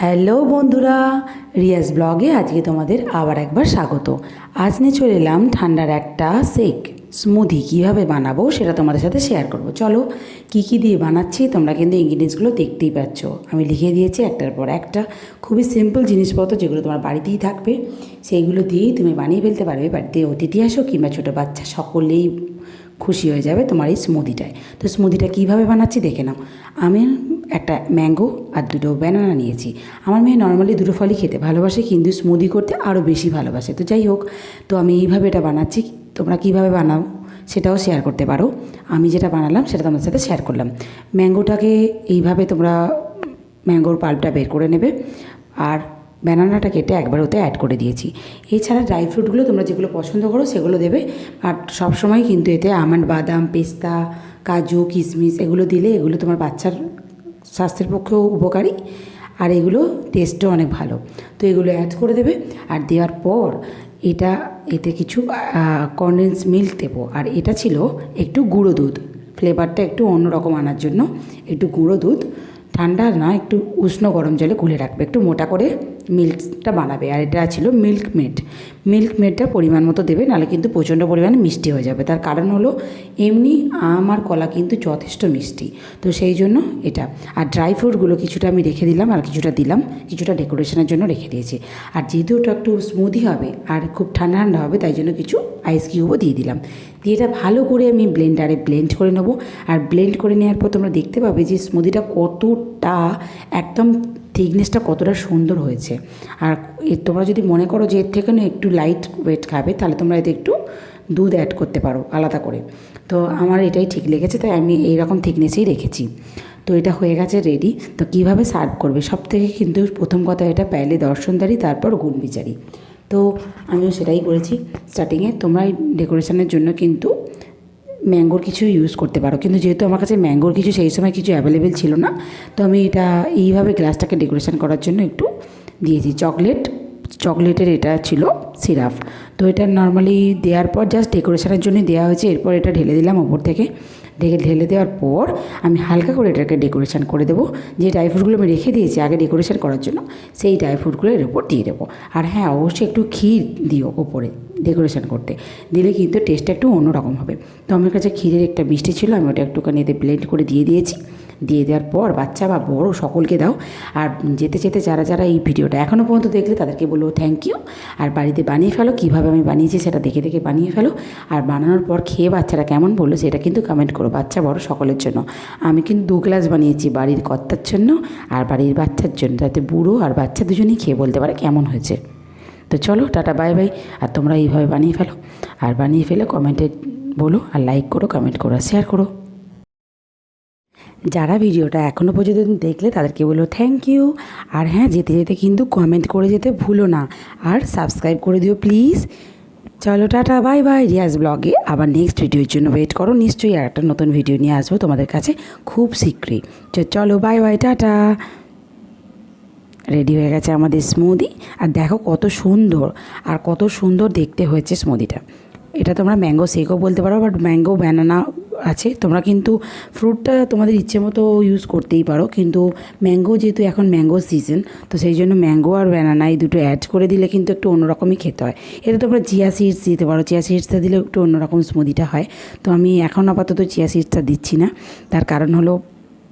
Hello বন্ধুরা, রিয়াজ ব্লগে আজকে তোমাদের আবার একবার স্বাগত। আজ নিয়ে চলে এলাম ঠান্ডার একটা শেক স্মুদি কীভাবে বানাবো সেটা তোমাদের সাথে শেয়ার করব। চলো, কি কি দিয়ে বানাচ্ছি তোমরা কিন্তু ইনগ্রিডিয়েন্টসগুলো দেখতেই পাচ্ছ। আমি লিখে দিয়েছি একটার পর একটা। খুবই সিম্পল জিনিসপত্র যেগুলো তোমার বাড়িতেই থাকবে, সেইগুলো দিয়েই তুমি বানিয়ে ফেলতে পারবে। বাড়িতে অতিথি আসো কিংবা ছোটো বাচ্চা, সকলেই খুশি হয়ে যাবে তোমার এই স্মুদিটায় তো স্মুদিটা কীভাবে বানাচ্ছি দেখে নাও। আমি একটা ম্যাঙ্গো আর দুটো ব্যানানা নিয়েছি। আমার মেয়ে নর্মালি দুটো ফলই খেতে ভালোবাসে, কিন্তু স্মুদি করতে আরও বেশি ভালোবাসে। তো যাই হোক, তো আমি এইভাবে এটা বানাচ্ছি। তোমরা কীভাবে বানাও সেটাও শেয়ার করতে পারো। আমি যেটা বানালাম সেটা তোমাদের সাথে শেয়ার করলাম। ম্যাঙ্গোটাকে এইভাবে তোমরা ম্যাঙ্গোর পাল্পটা বের করে নেবে আর ব্যানানাটা কেটে একবার ওতে অ্যাড করে দিয়েছি। এছাড়া ড্রাই ফ্রুটগুলো তোমরা যেগুলো পছন্দ করো সেগুলো দেবে। আর সবসময় কিন্তু এতে আমন্ড বাদাম, পেস্তা, কাজু কিশমিশ এগুলো দিলে এগুলো তোমার বাচ্চার স্বাস্থ্যের পক্ষেও উপকারী। আর এগুলো টেস্টও অনেক ভালো। তো এগুলো অ্যাড করে দেবে। আর দেওয়ার পর এটা, এতে কিছু কনডেন্স মিল্ক দেবো। আর এটা ছিল একটু গুঁড়ো দুধ। ফ্লেভারটা একটু অন্যরকম আনার জন্য একটু গুঁড়ো দুধ। ঠান্ডা না, একটু উষ্ণ গরম জলে গুলে রাখবে। একটু মোটা করে মিল্কটা বানাবে, আর এটা ছিল মিল্ক মেড মিল্ক মেডটা পরিমাণ মতো দেবে, নাহলে কিন্তু প্রচণ্ড পরিমাণে মিষ্টি হয়ে যাবে। তার কারণ হলো, এমনি আম আর কলা কিন্তু যথেষ্ট মিষ্টি। তো সেই জন্য এটা। আর ড্রাই ফ্রুটগুলো কিছুটা আমি রেখে দিলাম, আর কিছুটা দিলাম, কিছুটা ডেকোরেশনের জন্য রেখে দিয়েছি। আর যেহেতু ওটা একটু স্মুদি হবে, আর খুব ঠান্ডা ঠান্ডা হবে, তাই জন্য কিছু আইস কিউবও দিয়ে দিলাম। দিয়ে এটা ভালো করে আমি ব্লেন্ডারে ব্লেন্ড করে নেব। আর ব্লেন্ড করে নেওয়ার পর তোমরা দেখতে পাবে যে স্মুদিটা কতটা একদম থিকনেসটা কতটা সুন্দর হয়েছে। আর তোমরা যদি মনে করো যে এর থেকে না একটু লাইট ওয়েট খাবে, তাহলে তোমরা এতে একটু দুধ অ্যাড করতে পারো আলাদা করে। তো আমার এটাই ঠিক লেগেছে, তাই আমি এইরকম থিকনেসেই রেখেছি। তো এটা হয়ে গেছে রেডি তো কীভাবে সার্ভ করবে? সব থেকে কিন্তু প্রথম কথা এটা প্যালে দর্শনদারি, তারপর গুণ বিচারি। তো আমিও সেটাই করেছি স্টার্টিংয়ে তোমরা ডেকোরেশনের জন্য কিন্তু ম্যাঙ্গোর কিছু ইউজ করতে পারো। কিন্তু যেহেতু আমার কাছে ম্যাঙ্গোর কিছু সেই সময় কিছু অ্যাভেলেবেল ছিল না, তো আমি এটা এইভাবে গ্লাসটাকে ডেকোরেশন করার জন্য একটু দিয়েছি। চকলেট, চকলেটের এটা ছিল সিরাপ তো এটা নর্মালি দেওয়ার পর জাস্ট ডেকোরেশনের জন্য দেওয়া হয়েছে, এরপর এটা ঢেলে দিলাম ওপর থেকে। ঢেকে ঢেলে দেওয়ার পর আমি হালকা করে এটাকে ডেকোরেশান করে দেবো। যে ড্রাই ফ্রুটগুলো আমি রেখে দিয়েছি আগে ডেকোরেশান করার জন্য, সেই ড্রাই ফ্রুটগুলো এর উপর দিয়ে দেবো। আর হ্যাঁ অবশ্যই একটু ক্ষীর দিও ওপরে ডেকোরেশন করতে। দিলে কিন্তু টেস্টটা একটু অন্যরকম হবে। তো আমার কাছে ক্ষীরের একটা মিষ্টি ছিল, আমি ওটা একটুখানি এতে ব্লেন্ড করে দিয়ে দিয়েছি। দিয়ে দেওয়ার পর বাচ্চা বা বড় সকলকে দাও। আর যেতে যেতে যারা যারা এই ভিডিওটা এখনও পর্যন্ত দেখলে তাদেরকে বলব থ্যাংক ইউ আর বাড়িতে বানিয়ে ফেলো, কীভাবে আমি বানিয়েছি সেটা দেখে দেখে বানিয়ে ফেলো। আর বানানোর পর খেয়ে বাচ্চারা কেমন বলল সেটা কিন্তু কমেন্ট করো বাচ্চা বড় সকলের জন্য। আমি কিন্তু দু গ্লাস বানিয়েছি বাড়ির কর্তার জন্য আর বাড়ির বাচ্চার জন্য। যাতে বুড়ো আর বাচ্চা দুজনেই খেয়ে বলতে পারে কেমন হয়েছে। তো চলো, টাটা বাই বাই আর তোমরা এইভাবে বানিয়ে ফেলো। আর বানিয়ে ফেলে কমেন্টে বলো আর লাইক করো কমেন্ট করো আর শেয়ার করো। যারা ভিডিওটা এখনও পর্যন্ত দেখলে তাদেরকে বলো থ্যাংক ইউ আর হ্যাঁ যেতে যেতে কিন্তু কমেন্ট করে যেতে ভুলো না। আর সাবস্ক্রাইব করে দিও প্লিজ চলো টাটা বাই বাই রিয়াজ ব্লগে আবার নেক্সট ভিডিওর জন্য ওয়েট করো। নিশ্চয়ই আর একটা নতুন ভিডিও নিয়ে আসব তোমাদের কাছে খুব শীঘ্রই। চলো বাই বাই টাটা। রেডি হয়ে গেছে আমাদের স্মুদি আর দেখো কত সুন্দর, আর কত সুন্দর দেখতে হয়েছে স্মুদিটা এটা তোমরা ম্যাঙ্গো শেকও বলতে পারো বাট ম্যাঙ্গো ব্যানানা আছে। তোমরা কিন্তু ফ্রুটটা তোমাদের ইচ্ছে মতো ইউজ করতেই পারো। কিন্তু ম্যাঙ্গো যেহেতু এখন ম্যাঙ্গো সিজন তো সেই জন্য ম্যাঙ্গো আর ব্যানানা এই দুটো অ্যাড করে দিলে কিন্তু একটু অন্যরকমই খেতে হয়। এটা তোমরা চিয়া সিডস দিতে পারো। চিয়া সিডসটা দিলে একটু অন্যরকম স্মুদিটা হয়। তো আমি এখন আপাতত চিয়া সিডসটা দিচ্ছি না। তার কারণ হলো